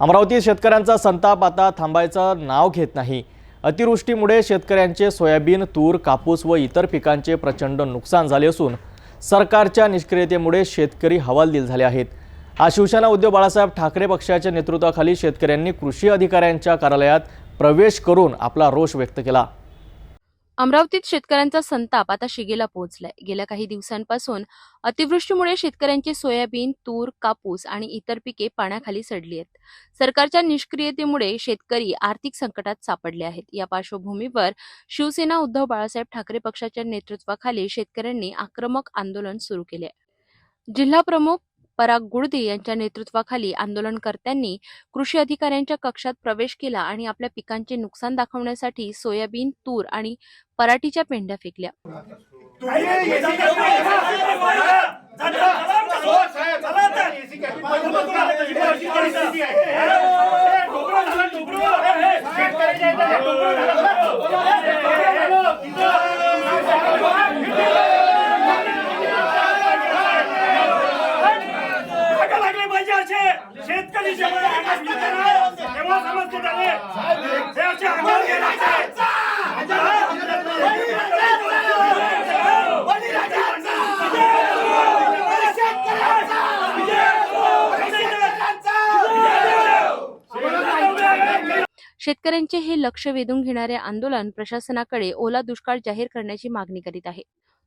अमरावती शेतकऱ्यांचा संताप आता थांबायचं नाव घेत नाही. अतिवृष्टीमुळे शेतकऱ्यांचे सोयाबीन तूर कापूस व इतर पिकांचे प्रचंड नुकसान झाले असून सरकारच्या निष्क्रियतेमुळे शेतकरी हवालदिल झाले आहेत. आज शिवसेना उद्धव बाळासाहेब ठाकरे पक्षाच्या नेतृत्वाखाली शेतकऱ्यांनी कृषी अधिकाऱ्यांच्या कार्यालयात प्रवेश करून आपला रोष व्यक्त केला. अमरावतीत शेतकऱ्यांचा संताप आता शिगेला पोहोचलाय गेल्या काही दिवसांपासून अतिवृष्टीमुळे शेतकऱ्यांची सोयाबीन तूर कापूस आणि इतर पिके पाण्याखाली सडली आहेत. सरकारच्या निष्क्रियतेमुळे शेतकरी आर्थिक संकटात सापडले आहेत. या पार्श्वभूमीवर शिवसेना उद्धव बाळासाहेब ठाकरे पक्षाच्या नेतृत्वाखाली शेतकऱ्यांनी आक्रमक आंदोलन सुरू केले जिल्हा प्रमुख पराग गुडदे यांच्या नेतृत्वाखाली आंदोलनकर्त्यांनी कृषी अधिकाऱ्यांच्या कक्षात प्रवेश केला आणि आपल्या पिकांचे नुकसान दाखवण्यासाठी सोयाबीन तूर आणि पराठीच्या पेंढ्या फेकल्या. शेतकरी आकाश मिळते ना, तेव्हा समजते हे असे शेतकऱ्यांचे हे लक्ष वेधून घेणारे आंदोलन प्रशासनाकडे ओला दुष्काळ जाहीर करण्याची मागणी करीत आहे.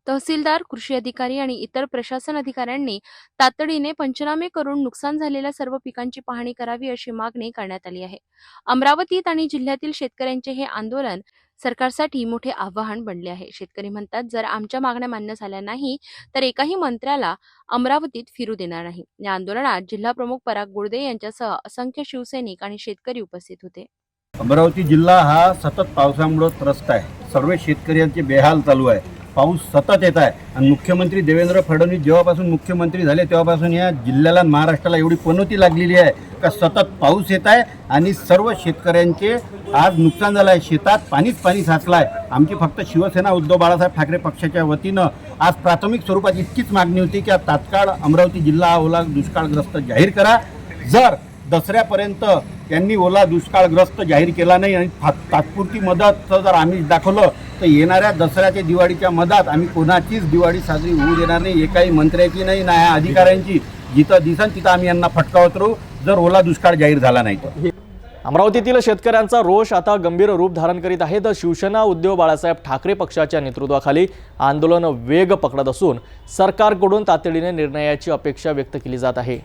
तहसीलदार कृषी अधिकारी आणि इतर प्रशासन अधिकाऱ्यांनी तातडीने पंचनामे करून नुकसान झालेल्या सर्व पिकांची पाहणी करावी अशी मागणी करण्यात आली आहे. अमरावतीत आणि जिल्ह्यातील शेतकऱ्यांचे हे आंदोलन सरकारसाठी मोठे आव्हान बनले आहे. शेतकरी म्हणतात जर आमच्या मागण्या मान्य झाल्या नाही तर एकाही मंत्र्याला अमरावतीत फिरू देणार नाही. या आंदोलनात जिल्हा प्रमुख पराग गुडदे यांच्यासह असंख्य शिवसैनिक आणि शेतकरी उपस्थित होते. अमरावती जिल्हा हा सतत पावसामुळे त्रस्त आहे. सर्व शेतकऱ्यांचे बेहाल चालू आहे. पाऊस सतत येत आहे. आणि मुख्यमंत्री देवेंद्र फडणवीस जेव्हापासून मुख्यमंत्री झाले तेव्हापासून या जिल्ह्याला महाराष्ट्राला एवढी पनोती लागलेली आहे का सतत पाऊस येत आहे आणि सर्व शेतकऱ्यांचे आज नुकसान झालं आहे शेतात पाणीच पाणी साचलं आहे आमची फक्त शिवसेना उद्धव बाळासाहेब ठाकरे पक्षाच्या वतीनं आज प्राथमिक स्वरूपात इतकीच मागणी होती की तात्काळ अमरावती जिल्हा ओला दुष्काळग्रस्त जाहीर करा. जर दसऱ्यापर्यंत त्यांनी ओला दुष्काळग्रस्त जाहीर केला नाही आणि फा- तात्पुरती मदतचं जर आम्ही दाखवलं तर येणाऱ्या दसऱ्याच्या दिवाळीच्या मधात आम्ही कोणाचीच दिवाळी साजरी होऊ देणार नाही एकाही मंत्र्याची नाही ना या अधिकाऱ्यांची. जिथं दिसन तिथं आम्ही यांना फटकावत राहू जर ओला दुष्काळ जाहीर झाला नाही तर. अमरावतीतील शेतकऱ्यांचा रोष आता गंभीर रूप धारण करीत आहे तर शिवसेना उद्धव बाळासाहेब ठाकरे पक्षाच्या नेतृत्वाखाली आंदोलन वेग पकडत असून सरकारकडून तातडीने निर्णयाची अपेक्षा व्यक्त केली जात आहे.